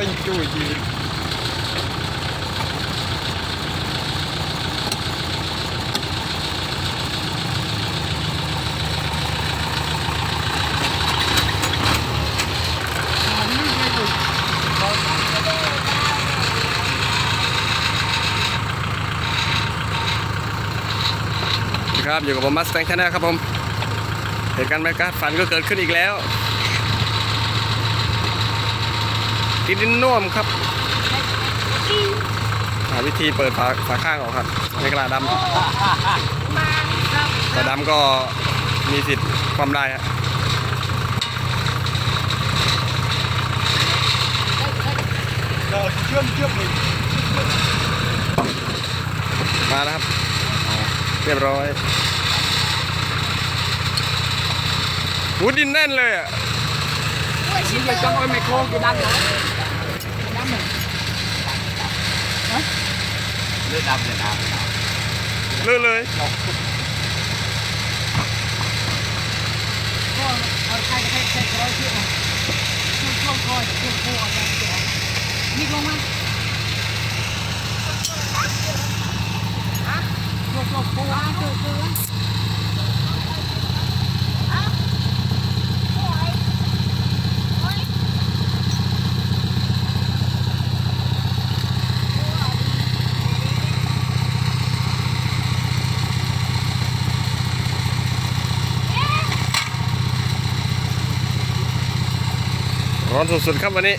ไม่จุยจีครับอยู่กับผมมัสแตงแทนนะครับผมเหตุการณ์ไม่คาดฝันก็เกิดขึ้นอีกแล้ว ติดดินน่วมครับหาวิธีเปิดฝาฝาข้างออกครับไม่กล้าดำแต่ดำก็มีสิทธิ์ความได้ฮะมาแล้วครับ เรียบร้อยหูดินแน่นเลยอะ Bây giờ trong ôi mày khô thì đâm rồi Đâm Nước đâm rồi nào เลอะเลย Thôi, ở thay thay thay cái đó chuyện này Không ร้อนสุดๆครับวันนี้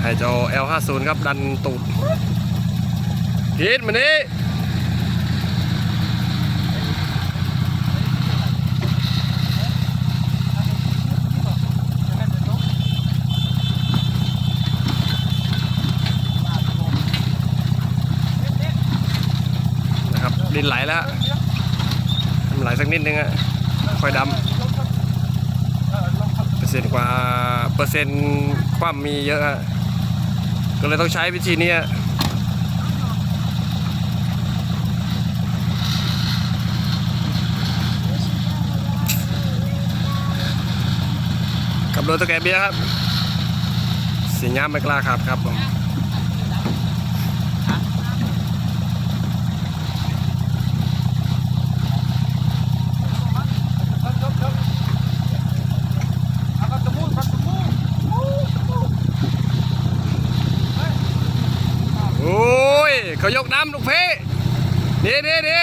ให้เจ้า L50 ครับ ดันตูดพีทมานี่นะครับ ดินไหลแล้วไหลสักนิดนึงอะค่อยดำเปอร์เซ็นต์กว่าเปอร์เซ็นต์ความมีเยอะฮะก็เลยต้องใช้วิธีนี้ขับรถตะแกรงเบียครับสีงามไม่กล้าขับครับผม โอ้ย เขายกน้ำลูกเพ่ดีดีดี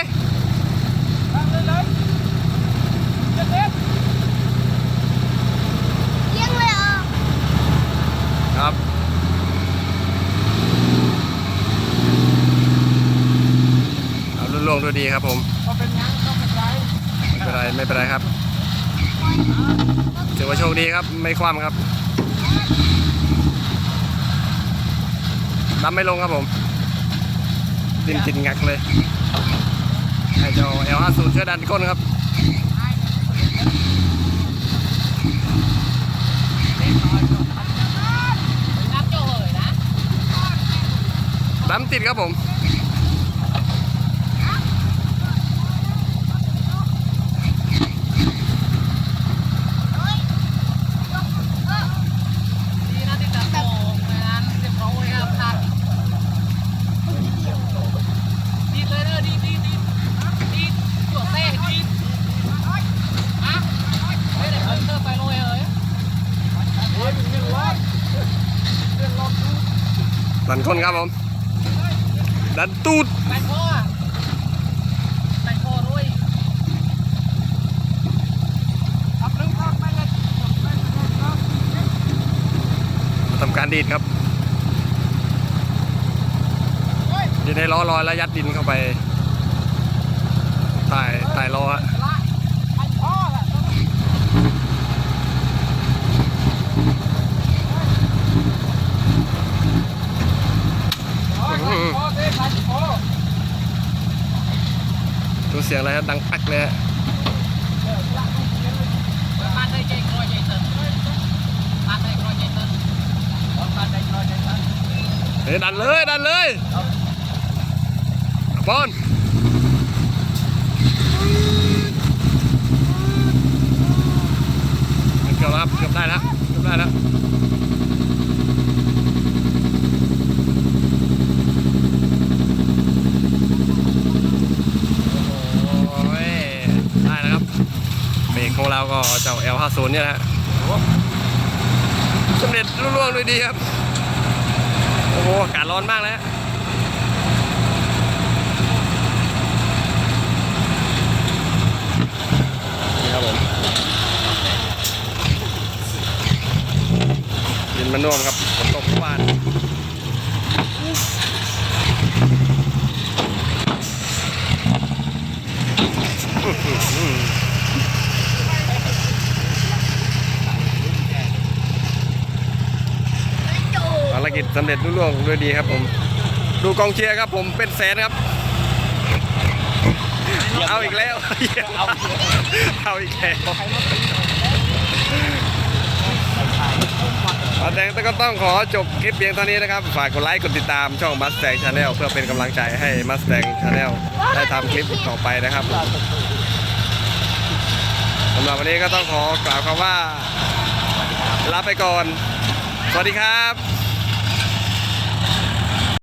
ครับเอาลุ่นลงด้วยดีครับผม Có bên nhắn, có bên trái ไม่เป็นไรไม่เป็นไรครับถือว่าโชคดีครับไม่คว่ำครับดำไม่ลงครับผม ดินจินงักเลยให้เจ้า L50 ช่วยดันก้นครับ Ngắm cho hời đã ดำติดครับผม ดันก้นครับผม ดันตูด Bánh kho à? Bánh kho thôi ทำการดีดครับดีดให้ล้อลอยแล้วยัดดินเข้าไปใต้ใต้ล้อฮะ Lại Bánh kho là อื้อหือ Kho thế bánh kho ดูเสียงอะไรฮะดังปักเลยฮะ Bạn đây chạy coi chạy tận Bạn đây coi chạy tận Bạn đây coi chạy tận ฮ้ยดันเลยดันเลยบอลเกือบแล้วครับเกือบได้แล้วเกือบได้แล้วโอ้ยได้แล้วครับเบร กของเราก็เจ้า L50 เนี่ยนะฮะสำเร็จร่วงด้วยดีครับ โอ้โหอากาศร้อนมากแล้วนี่ครับผมดินมันน่วมครับฝนตกทุกวันอื้อหือภาร กิจสำเร็จรุ่ล่วงด้วยดีครับผม ดูกองเชียร์ครับผมเป็นแสนครับ เอาอีกแล้ว เอาเอาอีกแล้วเอาแต่ก็ต้องขอจบคลิปเพียงเท่านี้นะครับ ฝากกดไลค์กดติดตามช่อง Mustang Channel เพื่อเป็นกำลังใจให้ Mustang Channel ได้ทำคลิปต่อไปนะครับสำหรับวันนี้ก็ต้องขอกล่าวคำว่าลาไปก่อน สวัสดีครับ